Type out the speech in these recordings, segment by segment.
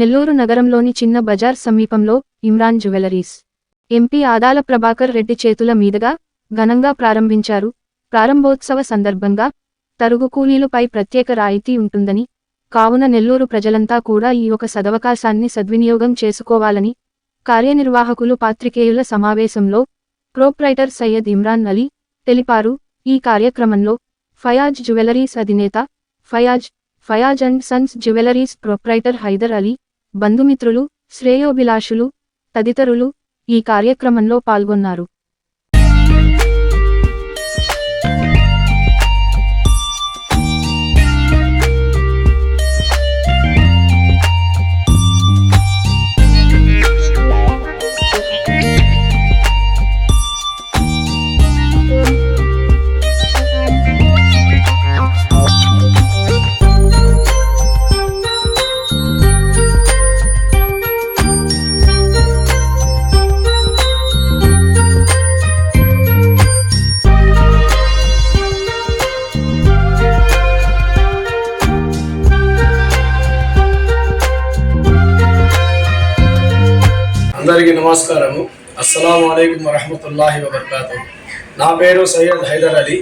నెల్లూరు నగరంలోని చిన్న బజార్ సమీపంలో Imran jewelleries. MP Adala Prabhakar Reddy చేతుల మీదుగా ఘనంగా ప్రారంభించారు. ప్రారంభోత్సవ సందర్భంగా తరుగు కూలీలపై ప్రత్యేక రాయితీ ఉంటుందని కావున నెల్లూరు ప్రజలంతా కూడా ఈ ఒక సదవకాశాన్ని సద్వినియోగం చేసుకోవాలని కార్యనిర్వాహకులు పాత్రికేయుల సమావేశంలో ప్రోప్రైటర్ సయ్యద్ ఇమ్రాన్ అలీ తెలిపారు. ఈ కార్యక్రమంలో ఫయాజ్ జ్యువెలరీస్ అధినేత Fayaz Fayaz and sons jewelleries proprietor Haider Ali బంధుమిత్రులు శ్రేయోభిలాషులు తదితరులు ఈ కార్యక్రమంలో పాల్గొన్నారు. అందరికీ నమస్కారము. అస్సలం అయికం వరహమతుల్లాహి వబర్కాతు. నా పేరు సయ్యద్ హైదర్ అలీ.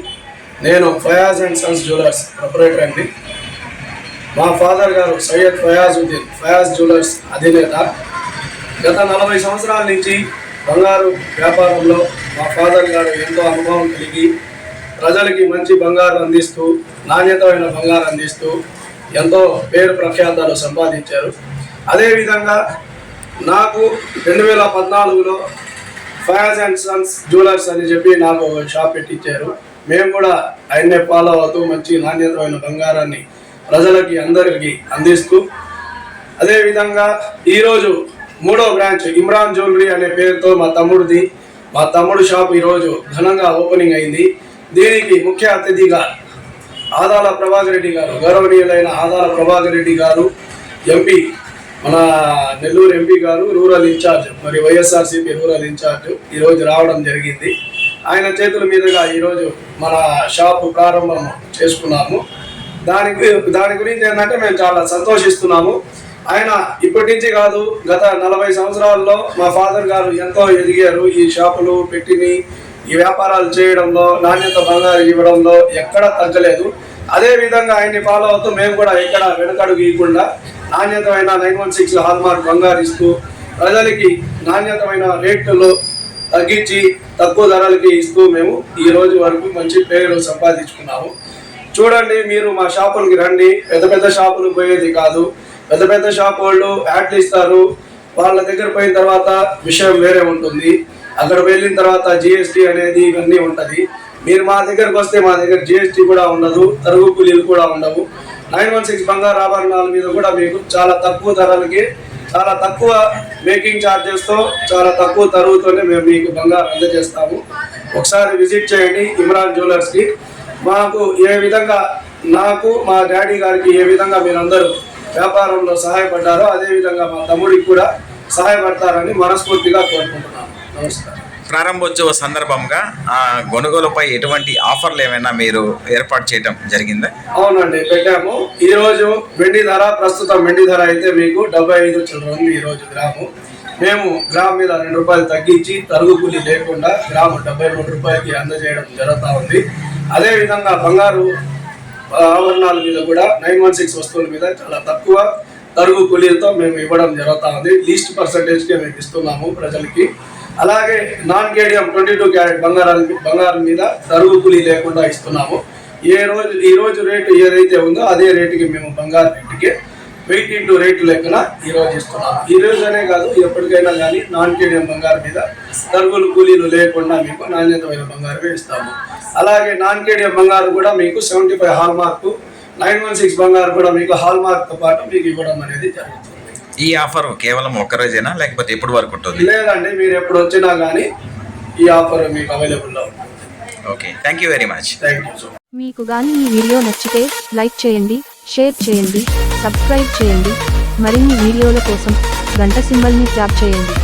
నేను Fayaz and sons jewellers proprietor అండి. మా ఫాదర్ గారు సయ్యద్ ఫయాజుద్దీన్ ఫయాజ్ జ్యువెలర్స్ అధినేత. గత నలభై సంవత్సరాల నుంచి బంగారు వ్యాపారంలో మా ఫాదర్ గారు ఎంతో అనుభవం కలిగి ప్రజలకి మంచి బంగారు అందిస్తూ నాణ్యతమైన బంగారు అందిస్తూ ఎంతో పేరు ప్రఖ్యాతాలు సంపాదించారు. అదేవిధంగా నాకు రెండు వేల పద్నాలుగులో ఫయాజ్ అండ్ సన్స్ జ్యువెలర్స్ అని చెప్పి నాకు ఒక షాప్ పెట్టించారు మేము కూడా ఆయన్నే ఫాలో అవుతూ మంచి నాణ్యతమైన బంగారాన్ని ప్రజలకి అందరికీ అందిస్తూ అదేవిధంగా ఈరోజు మూడో బ్రాంచ్ ఇమ్రాన్ జ్యువెలరీ అనే పేరుతో మా తమ్ముడిది. మా తమ్ముడు షాప్ ఈరోజు ఘనంగా ఓపెనింగ్ అయింది. దీనికి ముఖ్య అతిథిగా ఆదాల ప్రభాకర్ రెడ్డి గారు గౌరవనీయులైన ఆదాల ప్రభాకర్ రెడ్డి గారు ఎంపీ మన నెల్లూరు ఎంపీ గారు రూరల్ ఇన్ఛార్జ్ మరి వైఎస్ఆర్సీపీ రూరల్ ఇన్ఛార్జ్ ఈరోజు రావడం జరిగింది. ఆయన చేతుల మీదుగా ఈరోజు మన షాపు ప్రారంభం చేసుకున్నాము. దాని దాని గురించి ఏంటంటే మేము చాలా సంతోషిస్తున్నాము. ఆయన ఇప్పటి నుంచి కాదు గత నలభై సంవత్సరాల్లో మా ఫాదర్ గారు ఎంతో ఎదిగారు ఈ షాపులు పెట్టిని ఈ వ్యాపారాలు చేయడంలో నాణ్యత బంగారు ఇవ్వడంలో ఎక్కడా తగ్గలేదు. అదే విధంగా ఆయన్ని ఫాలో అవుతూ మేము కూడా ఎక్కడ వెనకడుగు ఇవ్వకుండా నాణ్యతమైన నైన్ వన్ సిక్స్ హాల్మార్క్ బంగారు ఇస్తూ ప్రజలకి నాణ్యతమైన రేట్లలో తగ్గించి తక్కువ ధరలకి ఇస్తూ మేము ఈ రోజు వరకు మంచి పేరు సంపాదించుకున్నాము. చూడండి మీరు మా షాపులకి రండి. పెద్ద పెద్ద షాపులు పోయేది కాదు. పెద్ద పెద్ద షాపు వాళ్ళు యాడ్లు ఇస్తారు. వాళ్ళ దగ్గర పోయిన తర్వాత విషయం వేరే ఉంటుంది. అక్కడ వెళ్ళిన తర్వాత జిఎస్టీ అనేది ఇవన్నీ ఉంటుంది. మీరు మా దగ్గరకు వస్తే మా దగ్గర జిఎస్టీ కూడా ఉండదు తరుగు కూలీలు కూడా ఉండవు. నైన్ వన్ సిక్స్ బంగారు ఆభరణాల మీద కూడా మీకు చాలా తక్కువ ధరలకి చాలా తక్కువ మేకింగ్ ఛార్జెస్తో చాలా తక్కువ తరుగుతోనే మేము మీకు బంగారం అందజేస్తాము. ఒకసారి విజిట్ చేయండి ఇమ్రాన్ జ్యువెలర్స్కి. మాకు ఏ విధంగా నాకు మా డాడీ గారికి ఏ విధంగా మీరందరూ వ్యాపారంలో సహాయపడ్డారో అదేవిధంగా మా తమ్ముడికి కూడా సహాయపడతారని మనస్ఫూర్తిగా కోరుకుంటున్నాను ప్రారంభోత్సవ సందర్భంగా ఆ కొనుగోలుపై ఎటువంటి ఆఫర్లు ఏమైనా మీరు ఏర్పాటు చేయడం జరిగిందా? అవునండి పెట్టాము. ఈ రోజు వెండి ధర ప్రస్తుతం వెండి ధర అయితే మీకు డెబ్బై ఐదు చిల్లర ఈరోజు ఈ రోజు గ్రాము. మేము గ్రామ్ మీద రెండు రూపాయలు తగ్గించి తరుగు కూలి లేకుండా గ్రాము డెబ్బై మూడు రూపాయలకి అందజేయడం జరుగుతూ ఉంది. అదే విధంగా బంగారు ఆభరణాల మీద కూడా నైన్ వన్ సిక్స్ వస్తువుల మీద చాలా తక్కువ తరుగు కూలీలతో మేము ఇవ్వడం జరుగుతూ ఉంది. లీస్ట్ పర్సంటేజ్కే మేము ఇస్తున్నాము ప్రజలకి. అలాగే non cadmium twenty two carat బంగారం బంగారం మీద తరుగు కూలీ లేకుండా ఇస్తున్నాము. ఏ రోజు ఈ రోజు రేటు ఏదైతే ఉందో అదే రేటుకి మేము బంగారు రేటుకి వెయిట్ ఇంటూ రేటు లెక్కన ఈ రోజు ఇస్తున్నాము. ఈ రోజునే కాదు ఎప్పటికైనా కానీ నాన్ కేడియం బంగారం మీద తరుగులు కూలీలు లేకుండా మీకు నాణ్యతమైన బంగారమే ఇస్తాము. అలాగే నాన్ కేడియం బంగారం కూడా మీకు seventy five hallmark nine one six బంగారు కూడా మీకు హాల్ మార్క్తో పాటు మీకు ఇవ్వడం అనేది జరుగుతుంది. ఈ ఆఫర్ కేవలం ఒక్క రోజేనా? లేకపోతే ఎప్పుడు వరకు ఉంటుంది? లేదండి మీరు ఎప్పుడు వచ్చినా కానీ ఈ ఆఫర్ మీకు అవైలబుల్లో ఉంటుంది. Okay thank you very much. మీకు గాని ఈ వీడియో నచ్చితే లైక్ చేయండి షేర్ చేయండి సబ్స్క్రైబ్ చేయండి. మరిన్ని వీడియోల కోసం గంట సింబల్ని ట్యాప్ చేయండి.